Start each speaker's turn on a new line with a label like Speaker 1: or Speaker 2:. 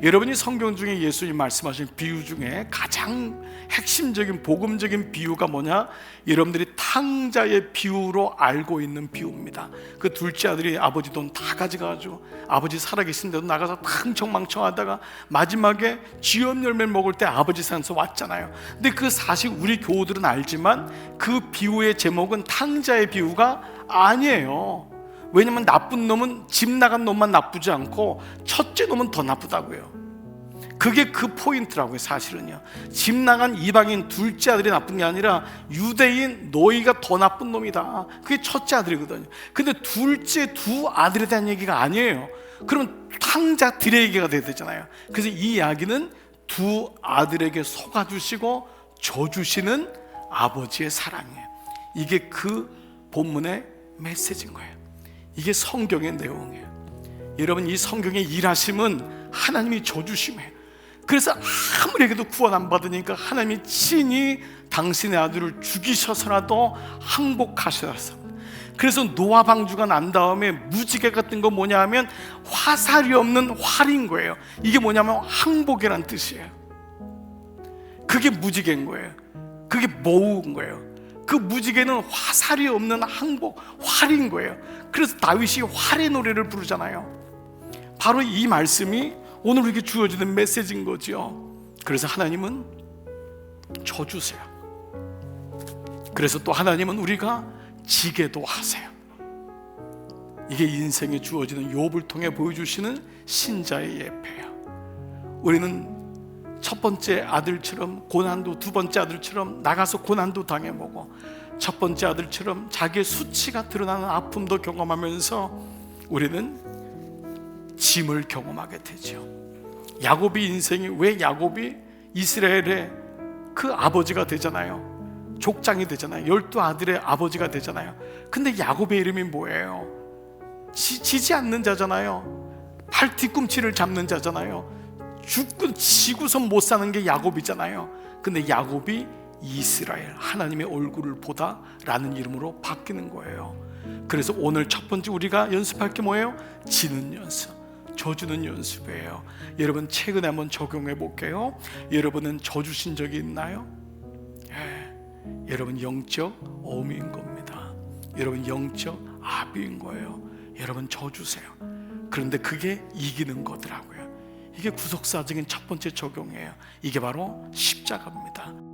Speaker 1: 여러분이 성경 중에 예수님 말씀하신 비유 중에 가장 핵심적인 복음적인 비유가 뭐냐? 여러분들이 탕자의 비유로 알고 있는 비유입니다. 그 둘째 아들이 아버지 돈 다 가져가가지고 아버지 살아계신데도 나가서 탕청망청하다가 마지막에 쥐염 열매 먹을 때 아버지 산서 왔잖아요. 근데 그 사실 우리 교우들은 알지만 그 비유의 제목은 탕자의 비유가 아니에요. 왜냐면 나쁜 놈은 집 나간 놈만 나쁘지 않고 첫째 놈은 더 나쁘다고요. 그게 그 포인트라고요, 사실은요. 집 나간 이방인 둘째 아들이 나쁜 게 아니라 유대인 너희가 더 나쁜 놈이다. 그게 첫째 아들이거든요. 근데 둘째 두 아들에 대한 얘기가 아니에요. 그럼 탕자 들의 얘기가 돼야 되잖아요. 그래서 이 이야기는 두 아들에게 속아주시고 져주시는 아버지의 사랑이에요. 이게 그 본문의 메시지인 거예요. 이게 성경의 내용이에요. 여러분 이 성경의 일하심은 하나님이 줘주심이에요. 그래서 아무리에게도 구원 안 받으니까 하나님이 친히 당신의 아들을 죽이셔서라도 항복하셔서 그래서 노아 방주가 난 다음에 무지개 같은 거 뭐냐 하면 화살이 없는 활인 거예요. 이게 뭐냐면 항복이란 뜻이에요. 그게 무지개인 거예요. 그게 모은 거예요. 그 무지개는 화살이 없는 항복, 활인 거예요. 그래서 다윗이 활의 노래를 부르잖아요. 바로 이 말씀이 오늘 우리에게 주어지는 메시지인 거죠. 그래서 하나님은 줘주세요. 그래서 또 하나님은 우리가 지게도 하세요. 이게 인생에 주어지는 욥을 통해 보여주시는 신자의 예배예요. 우리는 첫 번째 아들처럼 고난도 두 번째 아들처럼 나가서 고난도 당해보고 첫 번째 아들처럼 자기의 수치가 드러나는 아픔도 경험하면서 우리는 짐을 경험하게 되죠. 야곱이 인생이 왜 야곱이 이스라엘의 그 아버지가 되잖아요. 족장이 되잖아요. 열두 아들의 아버지가 되잖아요. 근데 야곱의 이름이 뭐예요? 지, 지지 않는 자잖아요. 팔 뒤꿈치를 잡는 자잖아요. 죽고 지고선 못 사는 게 야곱이잖아요. 근데 야곱이 이스라엘 하나님의 얼굴을 보다라는 이름으로 바뀌는 거예요. 그래서 오늘 첫 번째 우리가 연습할 게 뭐예요? 지는 연습. 져주는 연습이에요. 여러분 최근에 한번 적용해 볼게요. 여러분은 져주신 적이 있나요? 예. 여러분 영적 어미인 겁니다. 여러분 영적 아비인 거예요. 여러분 져주세요. 그런데 그게 이기는 거더라고요. 이게 구속사적인 첫 번째 적용이에요. 이게 바로 십자가입니다.